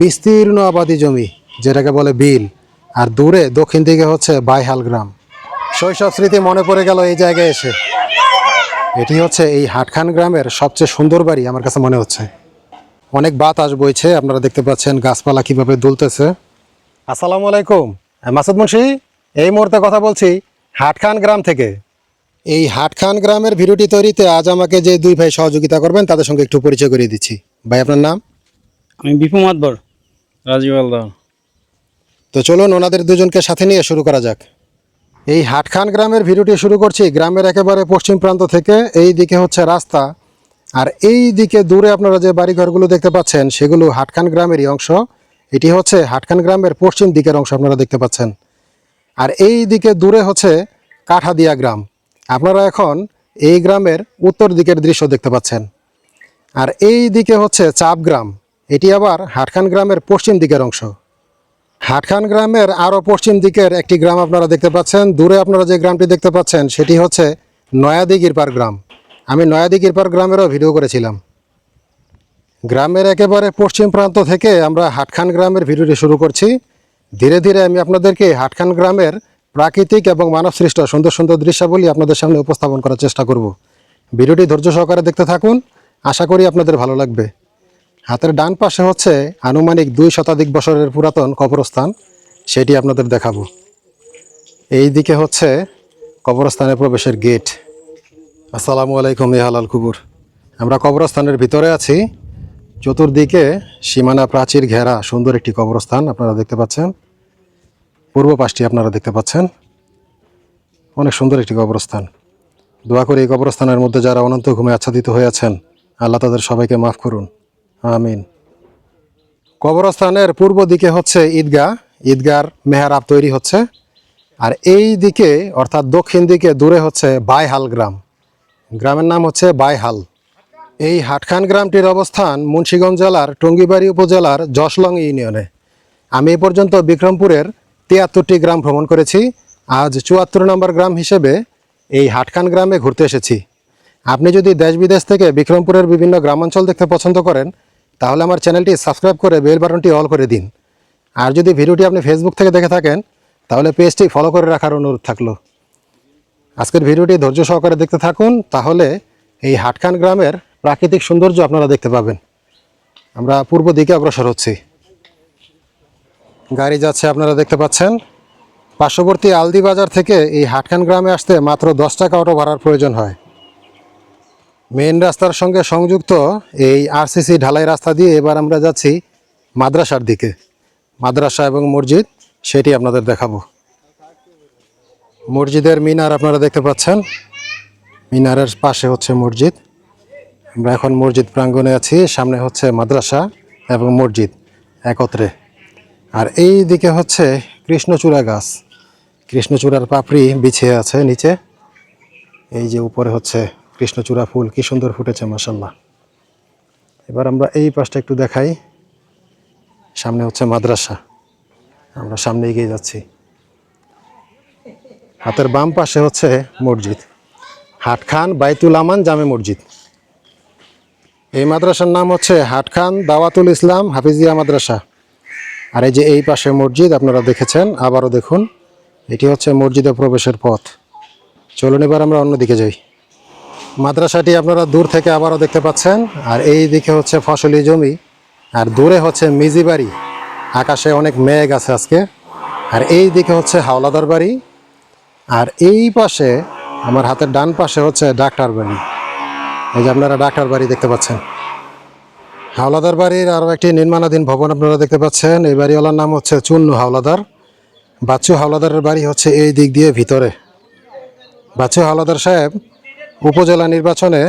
বিস্তীর্ণ আবাদি জমি, যেটাকে বলে বিল, আর দূরে, দক্ষিণ দিকে হচ্ছে বাইহাল গ্রাম। শৈশব স্মৃতি মনে পড়ে গেল এই জায়গায় এসে। এটি হচ্ছে এই হাটখান গ্রামের সবচেয়ে সুন্দর বাড়ি, আমার কাছে মনে হচ্ছে। অনেক বাতাস বইছে, আপনারা দেখতে পাচ্ছেন গাছপালা কীভাবে দুলতেছে। আসসালামু আলাইকুম মাসুদ মুন্সি। এই মুহূর্তে কথা বলছি হাটখান গ্রাম থেকে। এই হাটখান গ্রামের ভিডিওটি তৈরিতে আজ আমাকে যে দুই ভাই সহযোগিতা করবেন, তাদের সঙ্গে একটু পরিচয় করিয়ে দিচ্ছি। ভাই, আপনার নাম? আমি বিপু মাতবর রাজীব আলদার। তো চলুন ওনাদের দুজনকে সাথে নিয়ে শুরু করা যাক। এই হাটখান গ্রামের ভিডিওটি শুরু করছি, গ্রামের একেবারে পশ্চিম প্রান্ত থেকে। এই দিকে হচ্ছে রাস্তা। আর এই দিকে দূরে আপনারা যে বাড়িঘরগুলো দেখতে পাচ্ছেন, সেগুলো হাটখান গ্রামেরই অংশ। এটি হচ্ছে হাটখান গ্রামের পশ্চিম দিকের অংশ আপনারা দেখতে পাচ্ছেন। আর এই দিকে দূরে হচ্ছে কাঠাদিয়া গ্রাম। আপনারা এখন এই গ্রামের উত্তর দিকের দৃশ্য দেখতে পাচ্ছেন। আর এই দিকে হচ্ছে চাপ গ্রাম। এটি আবার হাটখান গ্রামের পশ্চিম দিকের অংশ। হাটখান গ্রামের আরও পশ্চিম দিকের একটি গ্রাম আপনারা দেখতে পাচ্ছেন। দূরে আপনারা যে গ্রামটি দেখতে পাচ্ছেন, সেটি হচ্ছে নয়াদিগিরপার গ্রাম। আমি নয়াদিগিরপার গ্রামেরও ভিডিও করেছিলাম। গ্রামের একেবারে পশ্চিম প্রান্ত থেকে আমরা হাটখান গ্রামের ভিডিওটি শুরু করছি। ধীরে ধীরে আমি আপনাদেরকে হাটখান গ্রামের প্রাকৃতিক এবং মানবসৃষ্ট সুন্দর সুন্দর দৃশ্যাবলী আপনাদের সামনে উপস্থাপন করার চেষ্টা করব। ভিডিওটি ধৈর্য সহকারে দেখতে থাকুন। আশা করি আপনাদের ভালো লাগবে। হাতের ডান পাশে হচ্ছে আনুমানিক দুই শতাধিক বছরের পুরাতন কবরস্থান, সেটি আপনাদের দেখাবো। এই দিকে হচ্ছে কবরস্থানের প্রবেশের গেট। আসসালামু আলাইকুম ইহালাল কুবুর। আমরা কবরস্থানের ভিতরে আছি। চতুর্দিকে সীমানা প্রাচীর ঘেরা সুন্দর একটি কবরস্থান আপনারা দেখতে পাচ্ছেন। পূর্ব পাশটি আপনারা দেখতে পাচ্ছেন। অনেক সুন্দর একটি কবরস্থান। দোয়া করি এই কবরস্থানের মধ্যে যারা অনন্ত ঘুমে আচ্ছাদিত হয়ে আছেন, আল্লাহ তাদের সবাইকে মাফ করুন। আমিন। কবরস্থানের পূর্ব দিকে হচ্ছে ঈদগাহ। ঈদগার মেহরাব তৈরি হচ্ছে। আর এই দিকে, অর্থাৎ দক্ষিণ দিকে দূরে হচ্ছে বাইহাল গ্রাম। গ্রামের নাম হচ্ছে বাইহাল। এই হাটখান গ্রামটির অবস্থান মুন্সীগঞ্জ জেলার টঙ্গিবাড়ি উপজেলার যশলং ইউনিয়নে। আমি এ পর্যন্ত বিক্রমপুরের তিয়াত্তরটি গ্রাম ভ্রমণ করেছি। আজ চুয়াত্তর নম্বর গ্রাম হিসেবে এই হাটখান গ্রামে ঘুরতে এসেছি। আপনি যদি দেশ বিদেশ থেকে বিক্রমপুরের বিভিন্ন গ্রামাঞ্চল দেখতে পছন্দ করেন তাহলে আমার চ্যানেলটি সাবস্ক্রাইব করে বেল বাটনটি অল করে দিন। আর যদি ভিডিওটি আপনি ফেসবুক থেকে দেখে থাকেন, তাহলে পেজটি ফলো করে রাখার অনুরোধ থাকল। আজকের ভিডিওটি ধৈর্য সহকারে দেখতে থাকুন, তাহলে এই হাটখান গ্রামের প্রাকৃতিক সৌন্দর্য আপনারা দেখতে পাবেন। আমরা পূর্ব দিকে অগ্রসর হচ্ছি। গাড়ি যাচ্ছে, আপনারা দেখতে পাচ্ছেন। পার্শ্ববর্তী আলদি বাজার থেকে এই হাটখান গ্রামে আসতে মাত্র দশ টাকা অটো ভাড়ার প্রয়োজন হয়। মেইন রাস্তার সঙ্গে সংযুক্ত এই আরসিসি ঢালাই রাস্তা দিয়ে এবার আমরা যাচ্ছি মাদ্রাসার দিকে। মাদ্রাসা এবং মসজিদ, সেটি আপনাদের দেখাবো। মসজিদের মিনার আপনারা দেখতে পাচ্ছেন। মিনারের পাশে হচ্ছে মসজিদ। আমরা এখন মসজিদ প্রাঙ্গণে আছি, সামনে হচ্ছে মাদ্রাসা এবং মসজিদ একত্রে। আর এই দিকে হচ্ছে কৃষ্ণচূড়া গাছ। কৃষ্ণচূড়ার পাপড়ি বিছিয়ে আছে নিচে। এই যে উপরে হচ্ছে কৃষ্ণচূড়া ফুল, কি সুন্দর ফুটেছে মাসাল্লাহ এবার আমরা এই পাশটা একটু দেখাই। সামনে হচ্ছে মাদ্রাসা। আমরা সামনে এগিয়ে যাচ্ছি। হাতের বাম পাশে হচ্ছে মসজিদ। হাটখান বাইতুল আমান জামে মসজিদ। এই মাদ্রাসার নাম হচ্ছে হাটখান দাওয়াতুল ইসলাম হাফিজিয়া মাদ্রাসা। আর এই যে এই পাশে মসজিদ, আপনারা দেখেছেন, আবারও দেখুন। এটি হচ্ছে মসজিদে প্রবেশের পথ। চলুন এবার আমরা অন্যদিকে যাই। মাদ্রাসাটি আপনারা দূর থেকে আবারও দেখতে পাচ্ছেন। আর এই দিকে হচ্ছে ফসলি জমি। আর দূরে হচ্ছে মিজি বাড়ি। আকাশে অনেক মেঘ আছে আজকে। আর এই দিকে হচ্ছে হাওলাদার বাড়ি। আর এই পাশে, আমার হাতের ডান পাশে হচ্ছে ডাক্তার বাড়ি। এই যে আপনারা ডাক্তার বাড়ি দেখতে পাচ্ছেন। হাওলাদার বাড়ির আরও একটি নির্মাণাধীন ভবন আপনারা দেখতে পাচ্ছেন। এই বাড়িওয়ালার নাম হচ্ছে চুন্নু হাওলাদার। বাচ্চু হাওলাদারের বাড়ি হচ্ছে এই দিক দিয়ে ভিতরে। বাচ্চু হাওলাদার সাহেব উপজেলা নির্বাচনে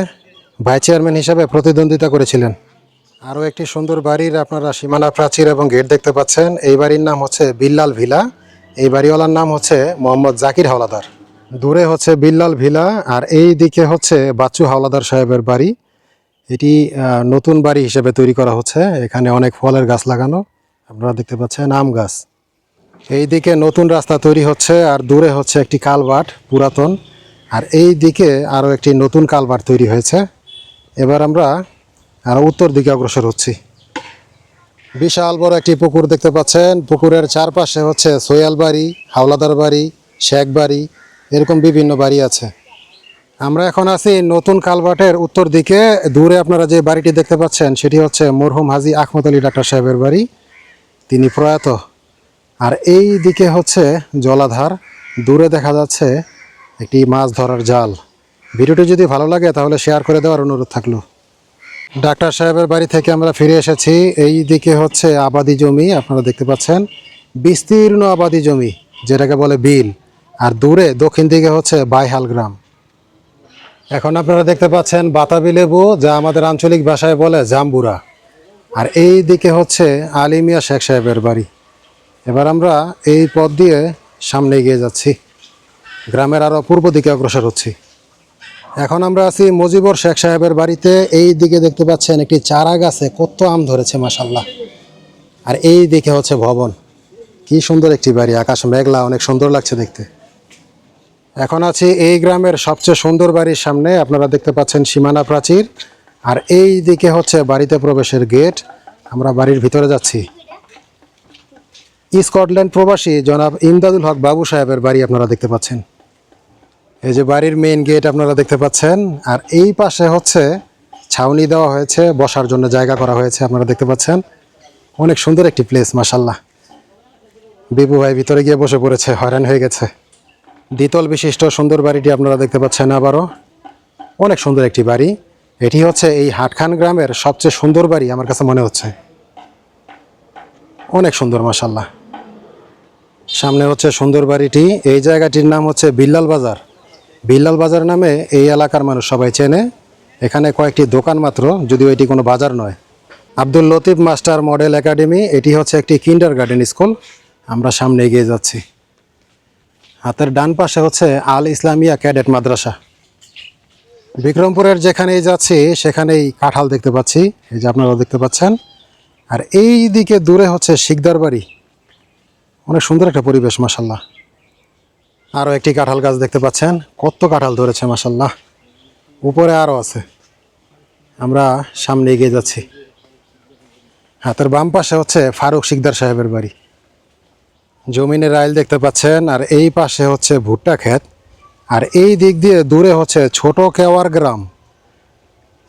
ভাইস চেয়ারম্যান হিসাবে প্রতিদ্বন্দ্বিতা করেছিলেন। আরও একটি সুন্দর বাড়ির আপনারা সীমানা প্রাচীর এবং গেট দেখতে পাচ্ছেন। এই বাড়ির নাম হচ্ছে বিল্লাল ভিলা। এই বাড়িওয়ালার নাম হচ্ছে মোহাম্মদ জাকির হাওলাদার। দূরে হচ্ছে বিল্লাল ভিলা আর এই দিকে হচ্ছে বাচ্চু হাওলাদার সাহেবের বাড়ি। এটি নতুন বাড়ি হিসেবে তৈরি করা হচ্ছে। এখানে অনেক ফলের গাছ লাগানো। আপনারা দেখতে পাচ্ছেন আম গাছ। এই দিকে নতুন রাস্তা তৈরি হচ্ছে আর দূরে হচ্ছে একটি কালভার্ট পুরাতন। আর এই দিকে আরও একটি নতুন কালভার্ট তৈরি হয়েছে। এবার আমরা আরও উত্তর দিকে অগ্রসর হচ্ছি। বিশাল বড় একটি পুকুর দেখতে পাচ্ছেন। পুকুরের চারপাশে হচ্ছে সোয়াল বাড়ি, হাওলাদার বাড়ি, শেখ বাড়ি, এরকম বিভিন্ন বাড়ি আছে। আমরা এখন আছি নতুন কালভার্টের উত্তর দিকে। দূরে আপনারা যে বাড়িটি দেখতে পাচ্ছেন, সেটি হচ্ছে মরহুম হাজি আহমদ আলী ডাক্তার সাহেবের বাড়ি। তিনি প্রয়াত। আর এই দিকে হচ্ছে জলাধার। দূরে দেখা যাচ্ছে একটি মাছ ধরার জাল। ভিডিওটি যদি ভালো লাগে, তাহলে শেয়ার করে দেওয়ার অনুরোধ থাকল। ডাক্তার সাহেবের বাড়ি থেকে আমরা ফিরে এসেছি। এই দিকে হচ্ছে আবাদি জমি, আপনারা দেখতে পাচ্ছেন। বিস্তীর্ণ আবাদি জমি, যেটাকে বলে বিল। আর দূরে, দক্ষিণ দিকে হচ্ছে বাইহাল গ্রাম। এখন আপনারা দেখতে পাচ্ছেন বাতাবি লেবু, যা আমাদের আঞ্চলিক ভাষায় বলে জাম্বুরা। আর এই দিকে হচ্ছে আলিমিয়া শেখ সাহেবের বাড়ি। এবার আমরা এই পথ দিয়ে সামনে এগিয়ে যাচ্ছি। গ্রামের আরও পূর্ব দিকে অগ্রসর হচ্ছি। এখন আমরা আছি মজিবর শেখ সাহেবের বাড়িতে। এই দিকে দেখতে পাচ্ছেন একটি চারা গাছে কত আম ধরেছে মাসাল্লাহ আর এই দিকে হচ্ছে ভবন। কি সুন্দর একটি বাড়ি, আকাশ মেঘলা, অনেক সুন্দর লাগছে দেখতে। এখন আছি এই গ্রামের সবচেয়ে সুন্দর বাড়ির সামনে, আপনারা দেখতে পাচ্ছেন সীমানা প্রাচীর। আর এই দিকে হচ্ছে বাড়িতে প্রবেশের গেট। আমরা বাড়ির ভিতরে যাচ্ছি। স্কটল্যান্ড প্রবাসী জনাব ইমদাদুল হক বাবু সাহেবের বাড়ি আপনারা দেখতে পাচ্ছেন। এই যে বাড়ির মেইন গেট আপনারা দেখতে পাচ্ছেন, আর এই পাশে হচ্ছে ছাউনি দেওয়া হয়েছে, বসার জন্য জায়গা করা হয়েছে আপনারা দেখতে পাচ্ছেন। অনেক সুন্দর একটি প্লেস মাসাল্লাহ বিপু ভাই ভিতরে গিয়ে বসে পড়েছে, হয়রান হয়ে গেছে। দ্বিতল বিশিষ্ট সুন্দর বাড়িটি আপনারা দেখতে পাচ্ছেন আবারও। অনেক সুন্দর একটি বাড়ি। এটি হচ্ছে এই হাটখান গ্রামের সবচেয়ে সুন্দর বাড়ি, আমার কাছে মনে হচ্ছে। অনেক সুন্দর মাসাল্লাহ সামনে হচ্ছে সুন্দর বাড়িটি। এই জায়গাটির নাম হচ্ছে বিল্লাল বাজার। বিল্লাল বাজার নামে এই এলাকার মানুষ সবাই চেনে। এখানে কয়েকটি দোকান মাত্র, যদিও এটি কোনো বাজার নয়। Abdul Latif master model academy, এটি হচ্ছে একটি কিন্ডার গার্ডেন স্কুল। আমরা সামনে এগিয়ে যাচ্ছি। হাতের ডান পাশে হচ্ছে আল ইসলামিয়া ক্যাডেট মাদ্রাসা। বিক্রমপুরের যেখানেই যাচ্ছি, সেখানেই কাঁঠাল দেখতে পাচ্ছি। এই যে আপনারা দেখতে পাচ্ছেন। আর এই দিকে দূরে হচ্ছে শিকদার বাড়ি। অনেক সুন্দর একটা পরিবেশ মাসাল্লাহ আরও একটি কাঁঠাল গাছ দেখতে পাচ্ছেন। কত কাঁঠাল ধরেছে মাসাল্লাহ উপরে আরও আছে। আমরা সামনে এগিয়ে যাচ্ছি। হাতের বাম পাশে হচ্ছে ফারুক শিকদার সাহেবের বাড়ি। জমিনের আইল দেখতে পাচ্ছেন, আর এই পাশে হচ্ছে ভুট্টা ক্ষেত। আর এই দিক দিয়ে দূরে হচ্ছে ছোট কেওয়ার গ্রাম।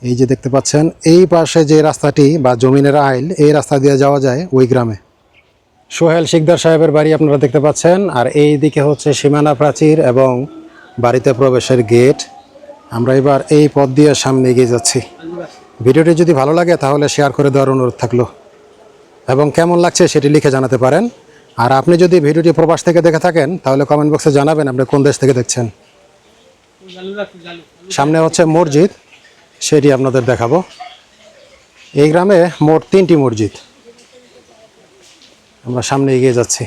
এই যে দেখতে পাচ্ছেন, এই পাশে যে রাস্তাটি বা জমিনের আইল, এই রাস্তা দিয়ে যাওয়া যায় ওই গ্রামে। সোহেল শিকদার সাহেবের বাড়ি আপনারা দেখতে পাচ্ছেন। আর এই দিকে হচ্ছে সীমানা প্রাচীর এবং বাড়িতে প্রবেশের গেট। আমরা এবার এই পথ দিয়ে সামনে এগিয়ে যাচ্ছি। ভিডিওটি যদি ভালো লাগে তাহলে শেয়ার করে দেওয়ার অনুরোধ থাকল। এবং কেমন লাগছে সেটি লিখে জানাতে পারেন। আর আপনি যদি ভিডিওটি প্রবাস থেকে দেখে থাকেন, তাহলে কমেন্ট বক্সে জানাবেন আপনি কোন দেশ থেকে দেখছেন। সামনে হচ্ছে মসজিদ, সেটি আপনাদের দেখাবো। এই গ্রামে মোট তিনটি মসজিদ। আমরা সামনে এগিয়ে যাচ্ছি।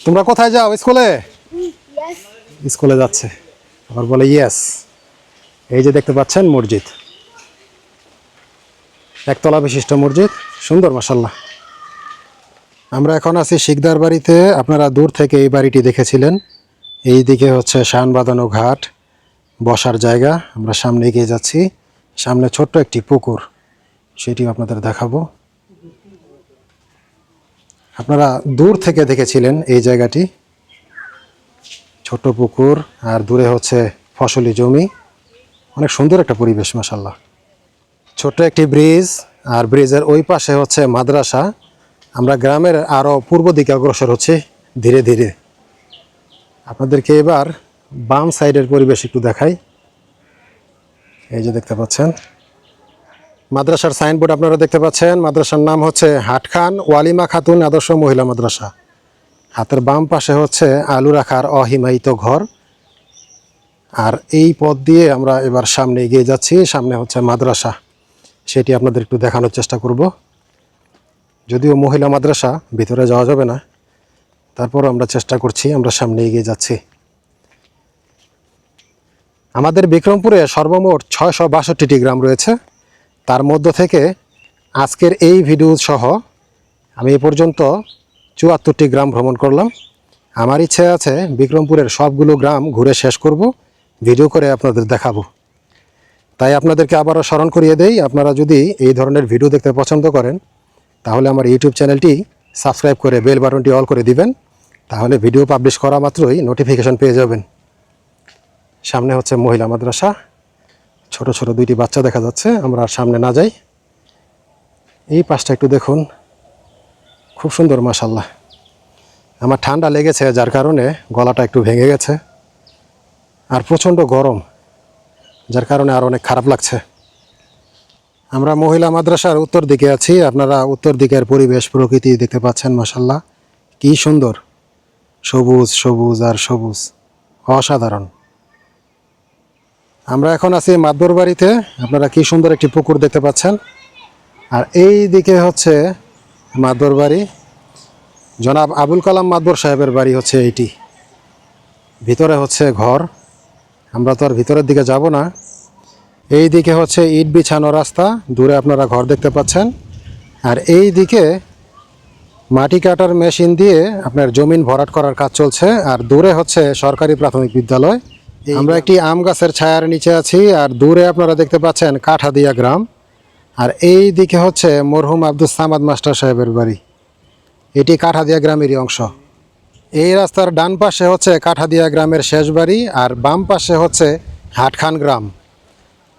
তোমরা কোথায় যাও স্কুলে? স্কুলে যাচ্ছে। আবার বলে ইয়েস এই যে দেখতে পাচ্ছেন মসজিদ। একতলা বিশিষ্ট মসজিদ। সুন্দর মাসাল্লাহ আমরা এখন আছি শিকদার বাড়িতে। আপনারা দূর থেকে এই বাড়িটি দেখেছিলেন। এই দিকে হচ্ছে শান বাঁধানো ঘাট। বসার জায়গা। আমরা সামনে এগিয়ে যাচ্ছি। সামনে ছোট্ট একটি পুকুর। সেটিও আপনাদের দেখাবো। আপনারা দূর থেকে দেখেছিলেন এই জায়গাটি। ছোট পুকুর, আর দূরে হচ্ছে ফসলি জমি। অনেক সুন্দর একটা পরিবেশ মাসাল্লাহ ছোট্ট একটি ব্রিজ, আর ব্রিজের ওই পাশে হচ্ছে মাদ্রাসা। আমরা গ্রামের আরও পূর্ব দিকে অগ্রসর হচ্ছে ধীরে ধীরে। আপনাদেরকে এবার বাম সাইডের পরিবেশ একটু দেখাই। এই যে দেখতে পাচ্ছেন মাদ্রাসার সাইনবোর্ড আপনারা দেখতে পাচ্ছেন। মাদ্রাসার নাম হচ্ছে হাটখান ওয়ালিমা খাতুন আদর্শ মহিলা মাদ্রাসা। হাতের বাম পাশে হচ্ছে আলু রাখার অহিমায়িত ঘর। আর এই পথ দিয়ে আমরা এবার সামনে এগিয়ে যাচ্ছি, সামনে হচ্ছে মাদ্রাসা। সেটি আপনাদের একটু দেখানোর চেষ্টা করব। যদিও মহিলা মাদ্রাসা, ভিতরে যাওয়া যাবে না। তারপর আমরা চেষ্টা করছি, আমরা সামনে এগিয়ে যাচ্ছি। আমাদের বিক্রমপুরে সর্বমোট ছয়শো বাষট্টিটি গ্রাম রয়েছে। তার মধ্য থেকে আজকের এই ভিডিও সহ আমি এ পর্যন্ত চুয়াত্তরটি গ্রাম ভ্রমণ করলাম। আমার ইচ্ছে আছে বিক্রমপুরের সবগুলো গ্রাম ঘুরে শেষ করব ভিডিও করে আপনাদের দেখাবো। তাই আপনাদেরকে আবারও স্মরণ করিয়ে দেই, আপনারা যদি এই ধরনের ভিডিও দেখতে পছন্দ করেন, তাহলে আমার ইউটিউব চ্যানেলটি সাবস্ক্রাইব করে বেল বাটনটি অল করে দিবেন, তাহলে ভিডিও পাবলিশ করা মাত্রই নোটিফিকেশন পেয়ে যাবেন। সামনে হচ্ছে মহিলা মাদ্রাসা। ছোট ছোট দুইটি বাচ্চা দেখা যাচ্ছে, আমরা আর সামনে না যাই। এই পাশটা একটু দেখুন। খুব সুন্দর মাসাল্লাহ আমার ঠান্ডা লেগেছে, যার কারণে গলাটা একটু ভেঙে গেছে। আর প্রচণ্ড গরম, যার কারণে আর অনেক খারাপ লাগছে। আমরা মহিলা মাদ্রাসার উত্তর দিকে আছি, আপনারা উত্তর দিকের পরিবেশ, প্রকৃতি দেখতে পাচ্ছেন মাসাল্লাহ কি সুন্দর। সবুজ সবুজ আর সবুজ। অসাধারণ। আমরা এখন আছি মাদবর বাড়িতে আপনারা কি সুন্দর একটি পুকুর দেখতে পাচ্ছেন। আর এই দিকে হচ্ছে মাদবর বাড়ি জনাব আবুল কালাম মাদবর সাহেবের বাড়ি হচ্ছে এইটি। ভিতরে হচ্ছে ঘর। আমরা তো আর ভিতরের দিকে যাব না। এই দিকে হচ্ছে ইট বিছানো রাস্তা। দূরে আপনারা ঘর দেখতে পাচ্ছেন। আর এই দিকে মাটি কাটার মেশিন দিয়ে আপনার জমিন ভরাট করার কাজ চলছে। আর দূরে হচ্ছে সরকারি প্রাথমিক বিদ্যালয়। আমরা একটি আম গাছের ছায়ার নিচে আছি আর দূরে আপনারা দেখতে পাচ্ছেন কাঠাদিয়া গ্রাম। আর এই দিকে হচ্ছে মরহুম আব্দুল সামাদ মাস্টার সাহেবের বাড়ি। এটি কাঠাদিয়া গ্রামেরই অংশ। এই রাস্তার ডান পাশে হচ্ছে কাঠাদিয়া গ্রামের শেষ বাড়ি আর বাম পাশে হচ্ছে হাটখান গ্রাম।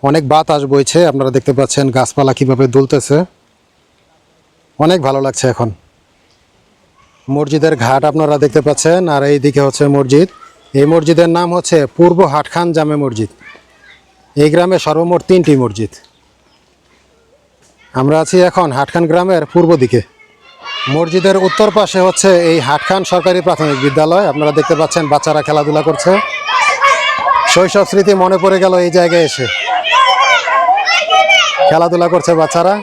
অনেক বাতাস বইছে আপনারা দেখতে পাচ্ছেন গাছপালা কীভাবে দুলতেছে। অনেক ভালো লাগছে এখন। মসজিদের ঘাট আপনারা দেখতে পাচ্ছেন আর এই দিকে হচ্ছে মসজিদ। এই মসজিদের নাম হচ্ছে পূর্ব হাটখান জামে মসজিদ। এই গ্রামে সর্বমোট তিনটি মসজিদ। আমরা আছি এখন হাটখান গ্রামের পূর্ব দিকে। মসজিদের উত্তর পাশে হচ্ছে এই হাটখান সরকারি প্রাথমিক বিদ্যালয়। আপনারা দেখতে পাচ্ছেন, বাচ্চারা খেলাধুলা করছে। শৈশব স্মৃতি মনে পড়ে গেল এই জায়গায় এসে। খেলাধুলা করছে বাচ্চারা।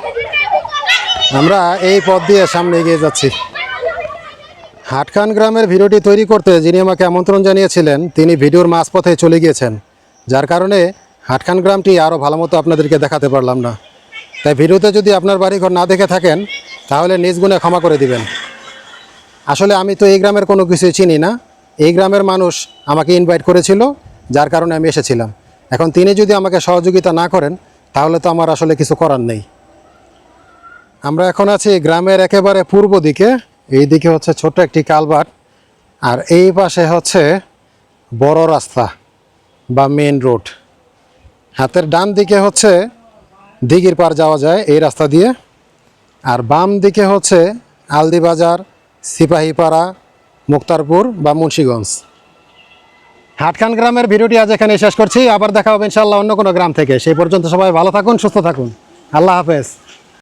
আমরা এই পথ দিয়ে সামনে এগিয়ে যাচ্ছি। হাটখান গ্রামের ভিডিওটি তৈরি করতে যিনি আমাকে আমন্ত্রণ জানিয়েছিলেন, তিনি ভিডিওর মাঝপথে চলে গিয়েছেন। যার কারণে হাটখান গ্রামটি আরও ভালো মতো আপনাদেরকে দেখাতে পারলাম না। তাই ভিডিওতে যদি আপনার বাড়িঘর না দেখে থাকেন, তাহলে নিজ গুণে ক্ষমা করে দিবেন। আসলে আমি তো এই গ্রামের কোনো কিছুই চিনি না। এই গ্রামের মানুষ আমাকে ইনভাইট করেছিল, যার কারণে আমি এসেছিলাম। এখন তিনি যদি আমাকে সহযোগিতা না করেন, তাহলে তো আমার আসলে কিছু করার নেই। আমরা এখন আছি গ্রামের একেবারে পূর্ব দিকে। এই দিকে হচ্ছে ছোট্ট একটি কালভার্ট, আর এই পাশে হচ্ছে বড় রাস্তা বা মেন রোড হাতের ডান দিকে হচ্ছে দিঘির পার যাওয়া যায় এই রাস্তা দিয়ে, আর বাম দিকে হচ্ছে আলদিবাজার সিপাহীপাড়া, মুক্তারপুর বা মুন্সীগঞ্জ। হাটখান গ্রামের ভিডিওটি আজ এখানে শেষ করছি। আবার দেখা হবে ইনশাল্লাহ অন্য কোনো গ্রাম থেকে। সেই পর্যন্ত সবাই ভালো থাকুন, সুস্থ থাকুন। আল্লাহ হাফেজ।